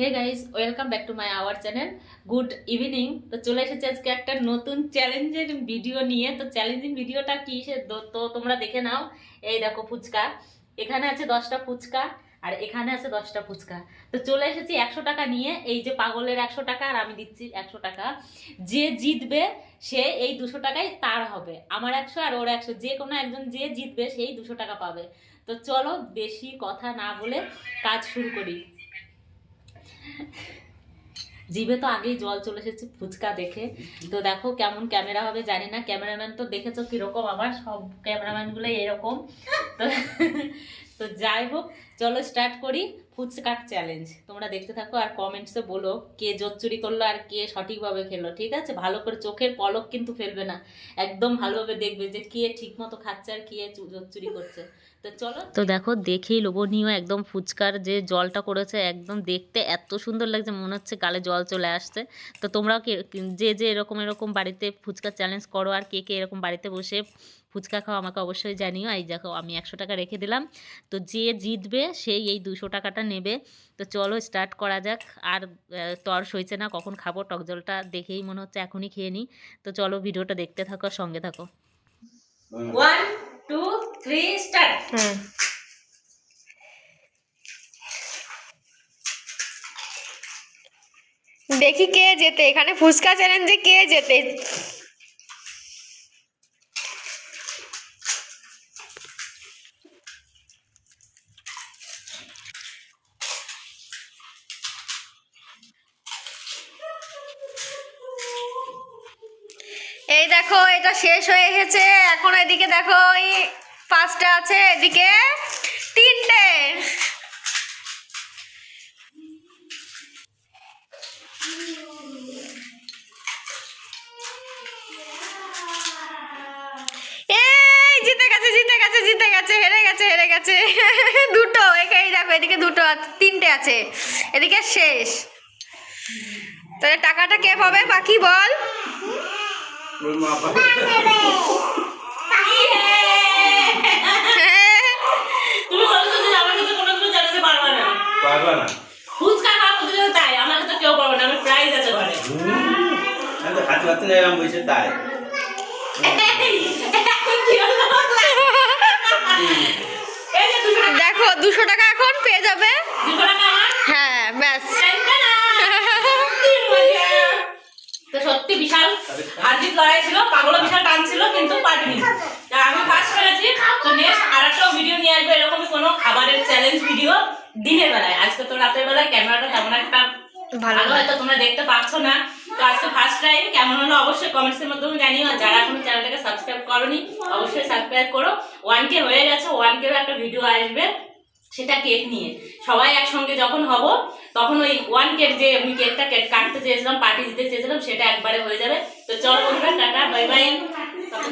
Hey guys welcome back to my our channel good evening তো চলে এসেছি আজকে একটা নতুন চ্যালেঞ্জের ভিডিও নিয়ে। তো চ্যালেঞ্জিং ভিডিওটা কি সে তো- তোমরা দেখে নাও। এই দেখো ফুচকা। এখানে আছে দশটা ফুচকা আর এখানে আছে দশটা ফুচকা। তো চলে এসেছি একশো টাকা নিয়ে। এই যে পাগলের একশো টাকা আর আমি দিচ্ছি একশো টাকা। যে জিতবে, সে এই দুশো টাকায় তার হবে। আমার একশো আর ওর একশো। যে কোনো একজন যে জিতবে, সেই দুশো টাকা পাবে। তো চলো বেশি কথা না বলে কাজ শুরু করি। জিভে তো আগেই জল চলে এসেছে, ফুচকা দেখে। তো দেখো কেমন ক্যামেরা হবে, জানি না। ক্যামেরাম্যান তো দেখেছ কীরকম আমার, সব ক্যামেরাম্যানগুলোই এরকম। তো তো যাই হোক, চলো স্টার্ট করি ফুচকার চ্যালেঞ্জ তোমরা দেখতে থাকো আর কমেন্টসে বলো কে চুরি করল আর কে সঠিকভাবে খেলো, ঠিক আছে? ভালো করে চোখের পলক কিন্তু ফেলবে না। একদম ভালোভাবে দেখবে যে কে ঠিক মতো খাচ্ছে আর কে চুরি করছে। তো চলো। তো দেখো, দেখেই লোভনীয় একদম ফুচকার যে জলটা করেছে, একদম দেখতে এত সুন্দর লাগছে, মনে হচ্ছে গালে জল চলে আসছে। তো তোমরাও যে যে এরকম এরকম বাড়িতে ফুচকা চ্যালেঞ্জ করো আর কে কে এরকম বাড়িতে বসে ফুচকা খাও আমাকে অবশ্যই জানিও। এই দেখো আমি একশো টাকা রেখে দিলাম। তো যে জিতবে সেই এই দুশো টাকাটা নেবে। তো চলো স্টার্ট করা যাক। আর তর সইছে না কখন খাব? টক জলটা দেখেই মনে হচ্ছে এখনই খেয়ে নিই। তো চলো ভিডিওটা দেখতে থাকো আর সঙ্গে থাকো। ওয়ান টু থ্রি স্টার্ট দেখি কে যেতে এখানে ফুচকা চ্যালেঞ্জে কে যেতে এই দেখো, এটা শেষ হয়ে গেছে। এখন এদিকে দেখো এই পাঁচটা আছে, এদিকে তিনটে। জিতে গেছে হেরে গেছে হেরে গেছে। দুটো এই দেখো, এদিকে দুটো তিনটে আছে। এদিকে শেষ। তাহলে টাকাটা কে পাবে? পাখি বল। হ্যাঁ। তুমি বলছো যে আমার কাছে কোনো কিছু জানাতে পারবে না পারবা না ফুচকা খাওয়া প্রতিযোগিতা তাই আমার কাছে কেউ পারবে না আমি প্রাইজ আছে ঘরে আমি তো হাতে হাতে নিলাম বসে তাই এই যে দুশো টাকা দেখো দুশো টাকা এখন পেয়ে যাবে দুশো টাকা আমার হ্যাঁ ব্যাস টানটানা। কি মজা। তো সত্যি হার্জিত লড়াই ছিল পাগলও বিশাল টান ছিল কিন্তু পারিনি আমি ফার্স্ট হয়েছি তো নেক্সট আর একটা ভিডিও নিয়ে আসব এরকমই কোনো খাবারের চ্যালেঞ্জ ভিডিও দিনের বেলায়। আজকে তো রাতের বেলায় ক্যামেরাটা তেমন একটা ভালো হয়তো তোমরা দেখতে পাচ্ছ না। তো আজকে ফার্স্ট টাইম কেমন হলো অবশ্যই কমেন্টস এর মাধ্যমে জানিও। আর যারা এখনও চ্যানেলটাকে সাবস্ক্রাইব করনি অবশ্যই সাবস্ক্রাইব করো। ওয়ান কে হয়ে গেছে ওয়ান কে একটা ভিডিও আসবে। সেটা কেক নিয়ে। সবাই একসঙ্গে যখন হব, তখন ওই ওয়ান কেক যে আমি কেকটা কেক কাটতে চেয়েছিলাম পার্টি দিতে চেয়েছিলাম, সেটা একবারে হয়ে যাবে। তো চলো বন্ধুরা, টাটা বাই বাই তখন